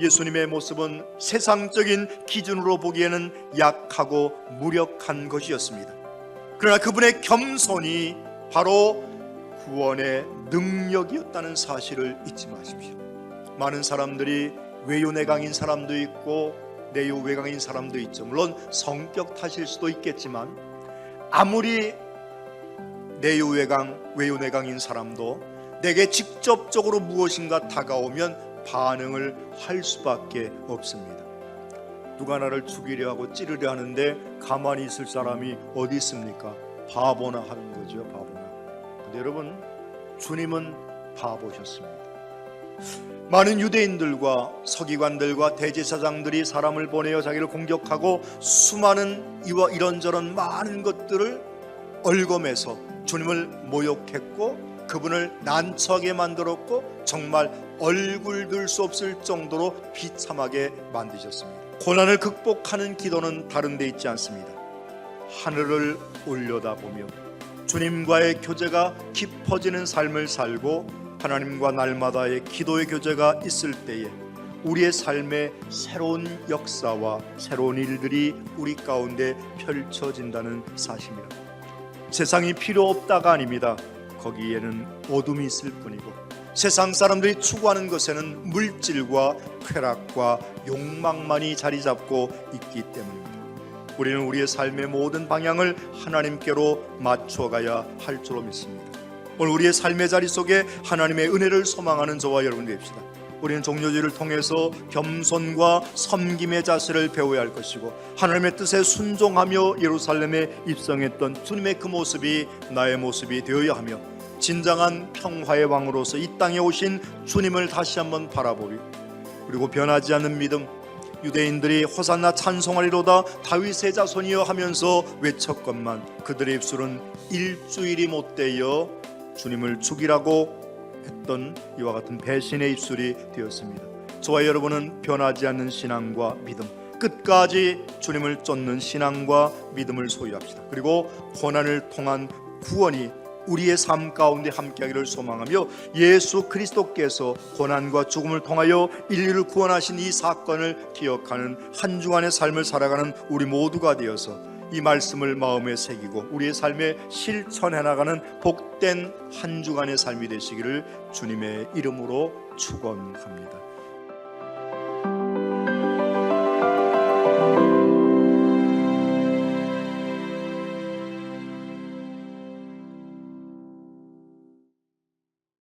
예수님의 모습은 세상적인 기준으로 보기에는 약하고 무력한 것이었습니다. 그러나 그분의 겸손이 바로 구원의 능력이었다는 사실을 잊지 마십시오. 많은 사람들이 외유내강인 사람도 있고 내유외강인 사람도 있죠. 물론 성격 탓일 수도 있겠지만 아무리 내유외강, 외유내강인 사람도 내게 직접적으로 무엇인가 다가오면 반응을 할 수밖에 없습니다. 누가 나를 죽이려 하고 찌르려 하는데 가만히 있을 사람이 어디 있습니까? 바보나 하는 거죠, 바보나. 근데 여러분, 주님은 바보셨습니다. 많은 유대인들과 서기관들과 대제사장들이 사람을 보내어 자기를 공격하고 수많은 이와 이런저런 많은 것들을 얼검해서 주님을 모욕했고 그분을 난처하게 만들었고 정말 얼굴 들 수 없을 정도로 비참하게 만드셨습니다. 고난을 극복하는 기도는 다른 데 있지 않습니다. 하늘을 올려다보며 주님과의 교제가 깊어지는 삶을 살고 하나님과 날마다의 기도의 교제가 있을 때에 우리의 삶에 새로운 역사와 새로운 일들이 우리 가운데 펼쳐진다는 사실입니다. 세상이 필요 없다가 아닙니다. 거기에는 어둠이 있을 뿐이고 세상 사람들이 추구하는 것에는 물질과 쾌락과 욕망만이 자리 잡고 있기 때문입니다. 우리는 우리의 삶의 모든 방향을 하나님께로 맞춰가야 할 줄로 믿습니다. 오늘 우리의 삶의 자리 속에 하나님의 은혜를 소망하는 저와 여러분 됩시다. 우리는 종료주를 통해서 겸손과 섬김의 자세를 배워야 할 것이고 하나님의 뜻에 순종하며 예루살렘에 입성했던 주님의 그 모습이 나의 모습이 되어야 하며 진정한 평화의 왕으로서 이 땅에 오신 주님을 다시 한번 바라보리. 그리고 변하지 않는 믿음 유대인들이 호산나 찬송하리로다 다윗의 자손이여 하면서 외쳤건만 그들의 입술은 일주일이 못되어 주님을 죽이라고 했던 이와 같은 배신의 입술이 되었습니다. 저와 여러분은 변하지 않는 신앙과 믿음 끝까지 주님을 쫓는 신앙과 믿음을 소유합시다. 그리고 고난을 통한 구원이 우리의 삶 가운데 함께하기를 소망하며 예수 그리스도께서 고난과 죽음을 통하여 인류를 구원하신 이 사건을 기억하는 한 주간의 삶을 살아가는 우리 모두가 되어서 이 말씀을 마음에 새기고 우리의 삶에 실천해 나가는 복된 한 주간의 삶이 되시기를 주님의 이름으로 축원합니다.